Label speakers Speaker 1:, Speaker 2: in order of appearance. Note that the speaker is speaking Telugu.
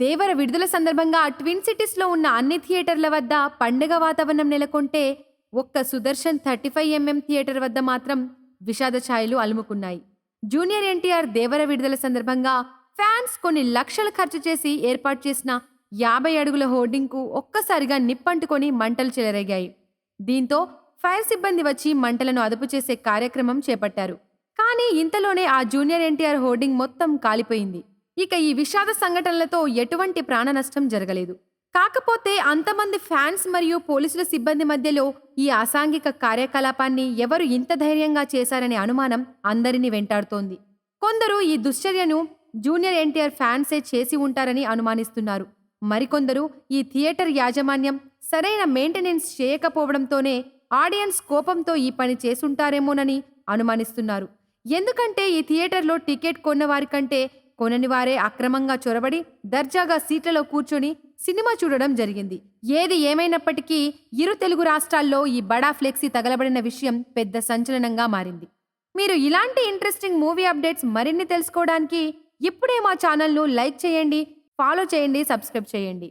Speaker 1: దేవర విడుదల సందర్భంగా ట్విన్ సిటీస్లో ఉన్న అన్ని థియేటర్ల వద్ద పండగ వాతావరణం నెలకొంటే ఒక్క Sudarshan thirty five MM theatre వద్ద మాత్రం విషాద ఛాయలు అలుముకున్నాయి. జూనియర్ ఎన్టీఆర్ దేవర విడుదల సందర్భంగా ఫ్యాన్స్ కొన్ని లక్షలు ఖర్చు చేసి ఏర్పాటు చేసిన యాభై అడుగుల హోర్డింగ్కు ఒక్కసారిగా నిప్పంటుకొని మంటలు చెలరేగాయి. దీంతో ఫైర్ సిబ్బంది వచ్చి మంటలను అదుపు చేసే కార్యక్రమం చేపట్టారు. కానీ ఇంతలోనే ఆ జూనియర్ ఎన్టీఆర్ హోర్డింగ్ మొత్తం కాలిపోయింది. ఇక ఈ విషాద సంఘటనలతో ఎటువంటి ప్రాణ నష్టం జరగలేదు. కాకపోతే అంతమంది ఫ్యాన్స్ మరియు పోలీసుల సిబ్బంది మధ్యలో ఈ అసాంఘిక కార్యకలాపాన్ని ఎవరు ఇంత ధైర్యంగా చేశారనే అనుమానం అందరినీ వెంటాడుతోంది. కొందరు ఈ దుశ్చర్యను జూనియర్ ఎన్టీఆర్ ఫ్యాన్సే చేసి ఉంటారని అనుమానిస్తున్నారు. మరికొందరు ఈ థియేటర్ యాజమాన్యం సరైన మెయింటెనెన్స్ చేయకపోవడంతోనే ఆడియన్స్ కోపంతో ఈ పని చేసుంటారేమోనని అనుమానిస్తున్నారు. ఎందుకంటే ఈ థియేటర్లో టికెట్ కొన్న వారి కంటే కొనని వారే అక్రమంగా చొరబడి దర్జాగా సీట్లలో కూర్చొని సినిమా చూడడం జరిగింది. ఏది ఏమైనప్పటికీ ఇరు తెలుగు రాష్ట్రాల్లో ఈ బడా ఫ్లెక్సీ తగలబడిన విషయం పెద్ద సంచలనంగా మారింది. మీరు ఇలాంటి ఇంట్రెస్టింగ్ మూవీ అప్డేట్స్ మరిన్ని తెలుసుకోవడానికి ఇప్పుడే మా ఛానల్ను లైక్ చేయండి ఫాలో చేయండి సబ్స్క్రైబ్ చేయండి.